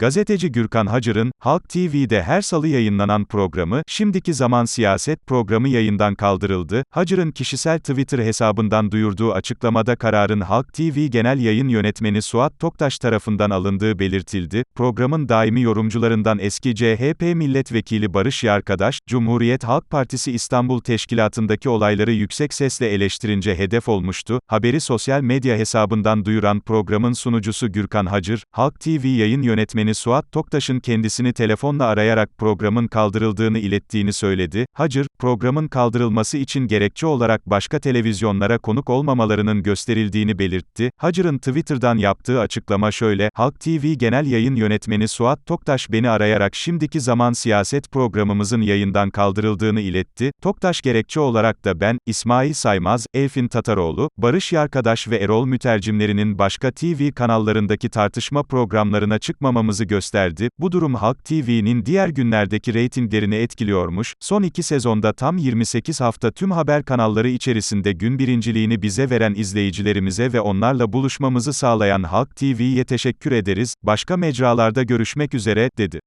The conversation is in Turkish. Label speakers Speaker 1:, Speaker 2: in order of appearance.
Speaker 1: Gazeteci Gürkan Hacır'ın, Halk TV'de her salı yayınlanan programı, Şimdiki Zaman Siyaset programı yayından kaldırıldı. Hacır'ın kişisel Twitter hesabından duyurduğu açıklamada kararın Halk TV Genel Yayın Yönetmeni Suat Toktaş tarafından alındığı belirtildi. Programın daimi yorumcularından eski CHP Milletvekili Barış Yarkadaş, Cumhuriyet Halk Partisi İstanbul Teşkilatı'ndaki olayları yüksek sesle eleştirince hedef olmuştu. Haberi sosyal medya hesabından duyuran programın sunucusu Gürkan Hacır, Halk TV yayın yönetmeni Suat Toktaş'ın kendisini telefonla arayarak programın kaldırıldığını ilettiğini söyledi. Hacır, programın kaldırılması için gerekçe olarak başka televizyonlara konuk olmamalarının gösterildiğini belirtti. Hacır'ın Twitter'dan yaptığı açıklama şöyle, Halk TV Genel Yayın Yönetmeni Suat Toktaş beni arayarak şimdiki zaman siyaset programımızın yayından kaldırıldığını iletti. Toktaş gerekçe olarak da ben, İsmail Saymaz, Elfin Tataroğlu, Barış Yarkadaş ve Erol Mütercimlerinin başka TV kanallarındaki tartışma programlarına çıkmamamızı gösterdi. Bu durum Halk TV'nin diğer günlerdeki reytinglerini etkiliyormuş. Son iki sezonda tam 28 hafta tüm haber kanalları içerisinde gün birinciliğini bize veren izleyicilerimize ve onlarla buluşmamızı sağlayan Halk TV'ye teşekkür ederiz. Başka mecralarda görüşmek üzere, dedi.